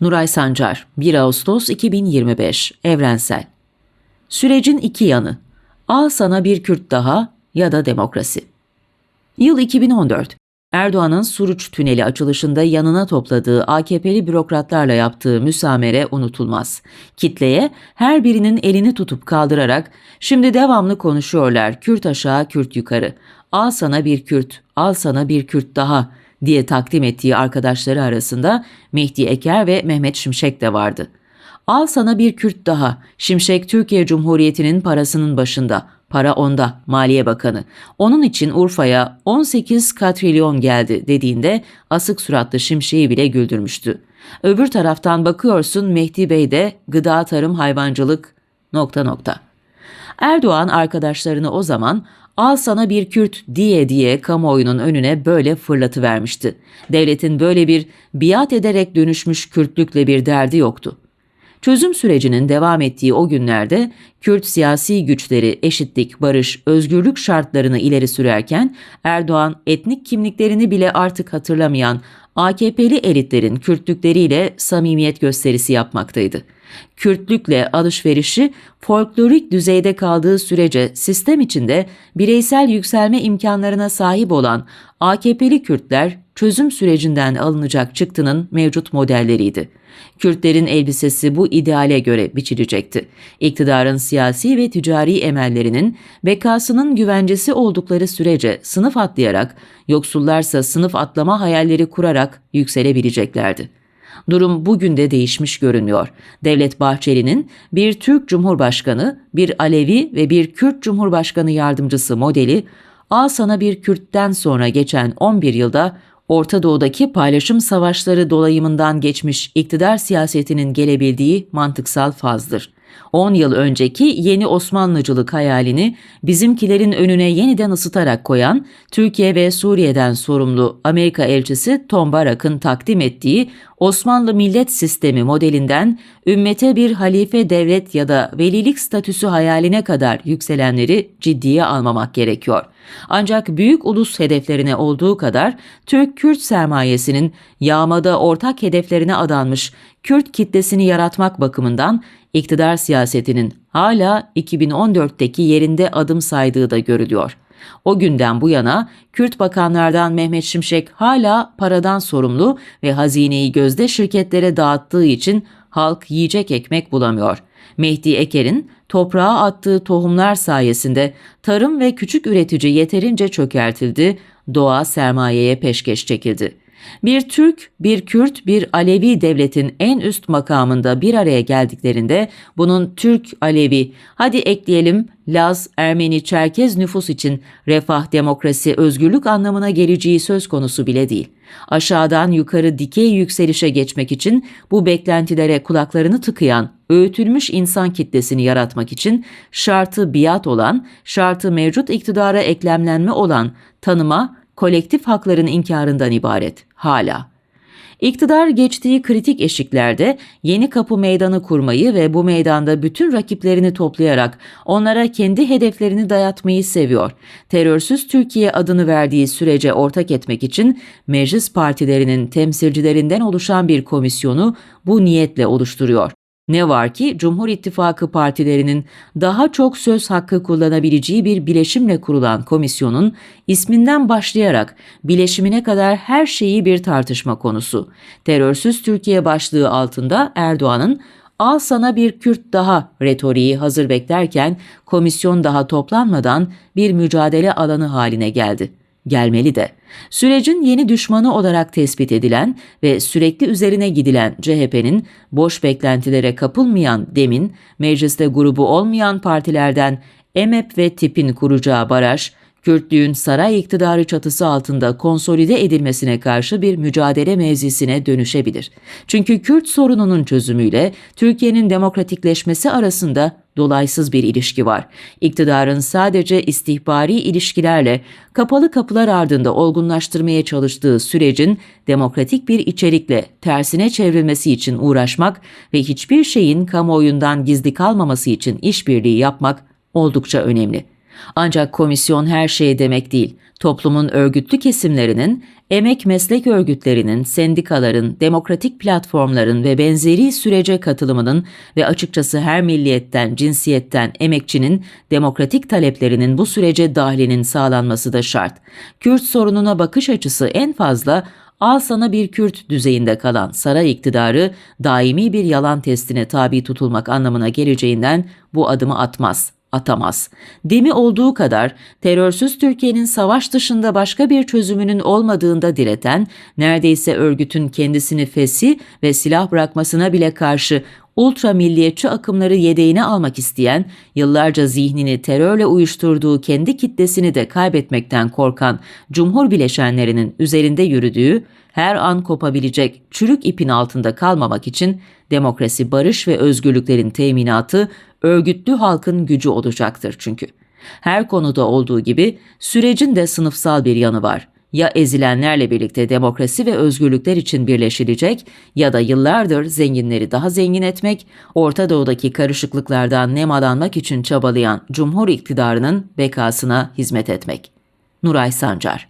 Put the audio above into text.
Nuray Sancar 1 Ağustos 2025 Evrensel. Sürecin iki yanı. Al sana bir Kürt daha ya da demokrasi. Yıl 2014 Erdoğan'ın Suruç Tüneli açılışında yanına topladığı AKP'li bürokratlarla yaptığı müsamere unutulmaz. Kitleye her birinin elini tutup kaldırarak şimdi devamlı konuşuyorlar Kürt aşağı Kürt yukarı. Al sana bir Kürt, al sana bir Kürt daha diye takdim ettiği arkadaşları arasında Mehdi Eker ve Mehmet Şimşek de vardı. Al sana bir Kürt daha. Şimşek Türkiye Cumhuriyeti'nin parasının başında. Para onda, Maliye Bakanı. Onun için Urfa'ya 18 katrilyon geldi dediğinde asık suratlı Şimşek'i bile güldürmüştü. Öbür taraftan bakıyorsun Mehdi Bey de gıda, tarım, hayvancılık nokta nokta. Erdoğan arkadaşlarını o zaman al sana bir Kürt diye diye kamuoyunun önüne böyle fırlatıvermişti. Devletin böyle bir biat ederek dönüşmüş Kürtlükle bir derdi yoktu. Çözüm sürecinin devam ettiği o günlerde Kürt siyasi güçleri eşitlik, barış, özgürlük şartlarını ileri sürerken Erdoğan etnik kimliklerini bile artık hatırlamayan AKP'li elitlerin Kürtlükleriyle samimiyet gösterisi yapmaktaydı. Kürtlükle alışverişi folklorik düzeyde kaldığı sürece sistem içinde bireysel yükselme imkanlarına sahip olan AKP'li Kürtler çözüm sürecinden alınacak çıktının mevcut modelleriydi. Kürtlerin elbisesi bu ideale göre biçilecekti. İktidarın siyasi ve ticari emellerinin bekasının güvencesi oldukları sürece sınıf atlayarak, yoksullarsa sınıf atlama hayalleri kurarak yükselebileceklerdi. Durum bugün de değişmiş görünüyor. Devlet Bahçeli'nin bir Türk Cumhurbaşkanı, bir Alevi ve bir Kürt Cumhurbaşkanı yardımcısı modeli, al sana bir Kürt'ten sonra geçen 11 yılda Orta Doğu'daki paylaşım savaşları dolayımından geçmiş iktidar siyasetinin gelebildiği mantıksal fazdır. 10 yıl önceki yeni Osmanlıcılık hayalini bizimkilerin önüne yeniden ısıtarak koyan Türkiye ve Suriye'den sorumlu Amerika elçisi Tom Barak'ın takdim ettiği Osmanlı millet sistemi modelinden ümmete bir halife devlet ya da velilik statüsü hayaline kadar yükselenleri ciddiye almamak gerekiyor. Ancak büyük ulus hedeflerine olduğu kadar Türk-Kürt sermayesinin yağmada ortak hedeflerine adanmış Kürt kitlesini yaratmak bakımından iktidar siyasetinin hala 2014'teki yerinde adım saydığı da görülüyor. O günden bu yana Kürt bakanlardan Mehmet Şimşek hala paradan sorumlu ve hazineyi gözde şirketlere dağıttığı için halk yiyecek ekmek bulamıyor. Mehdi Eker'in toprağa attığı tohumlar sayesinde tarım ve küçük üretici yeterince çökertildi, doğa sermayeye peşkeş çekildi. Bir Türk, bir Kürt, bir Alevi devletin en üst makamında bir araya geldiklerinde bunun Türk, Alevi, hadi ekleyelim Laz, Ermeni, Çerkez nüfus için refah, demokrasi, özgürlük anlamına geleceği söz konusu bile değil. Aşağıdan yukarı dikey yükselişe geçmek için bu beklentilere kulaklarını tıkayan, öğütülmüş insan kitlesini yaratmak için şartı biat olan, şartı mevcut iktidara eklemlenme olan tanıma, kolektif hakların inkarından ibaret hala. İktidar geçtiği kritik eşiklerde yeni kapı meydanı kurmayı ve bu meydanda bütün rakiplerini toplayarak onlara kendi hedeflerini dayatmayı seviyor. Terörsüz Türkiye adını verdiği sürece ortak etmek için meclis partilerinin temsilcilerinden oluşan bir komisyonu bu niyetle oluşturuyor. Ne var ki Cumhur İttifakı partilerinin daha çok söz hakkı kullanabileceği bir bileşimle kurulan komisyonun isminden başlayarak bileşimine kadar her şeyi bir tartışma konusu. Terörsüz Türkiye başlığı altında Erdoğan'ın al sana bir Kürt daha retoriği hazır beklerken komisyon daha toplanmadan bir mücadele alanı haline geldi gelmeli de. Sürecin yeni düşmanı olarak tespit edilen ve sürekli üzerine gidilen CHP'nin boş beklentilere kapılmayan demin mecliste grubu olmayan partilerden EMEP ve TİP'in kuracağı baraj, Kürtlüğün saray iktidarı çatısı altında konsolide edilmesine karşı bir mücadele mevzisine dönüşebilir. Çünkü Kürt sorununun çözümüyle Türkiye'nin demokratikleşmesi arasında dolaysız bir ilişki var. İktidarın sadece istihbari ilişkilerle kapalı kapılar ardında olgunlaştırmaya çalıştığı sürecin demokratik bir içerikle tersine çevrilmesi için uğraşmak ve hiçbir şeyin kamuoyundan gizli kalmaması için işbirliği yapmak oldukça önemli. Ancak komisyon her şey demek değil. Toplumun örgütlü kesimlerinin, emek meslek örgütlerinin, sendikaların, demokratik platformların ve benzeri sürece katılımının ve açıkçası her milliyetten, cinsiyetten emekçinin demokratik taleplerinin bu sürece dahilinin sağlanması da şart. Kürt sorununa bakış açısı en fazla al sana bir Kürt düzeyinde kalan saray iktidarı daimi bir yalan testine tabi tutulmak anlamına geleceğinden bu adımı atmaz atamaz. Demi olduğu kadar terörsüz Türkiye'nin savaş dışında başka bir çözümünün olmadığında direten, neredeyse örgütün kendisini fesi ve silah bırakmasına bile karşı ultra milliyetçi akımları yedeğine almak isteyen, yıllarca zihnini terörle uyuşturduğu kendi kitlesini de kaybetmekten korkan Cumhur bileşenlerinin üzerinde yürüdüğü, her an kopabilecek çürük ipin altında kalmamak için demokrasi, barış ve özgürlüklerin teminatı örgütlü halkın gücü olacaktır çünkü. Her konuda olduğu gibi sürecin de sınıfsal bir yanı var. Ya ezilenlerle birlikte demokrasi ve özgürlükler için birleşilecek ya da yıllardır zenginleri daha zengin etmek, Orta Doğu'daki karışıklıklardan nemalanmak için çabalayan Cumhur iktidarının bekasına hizmet etmek. Nuray Sancar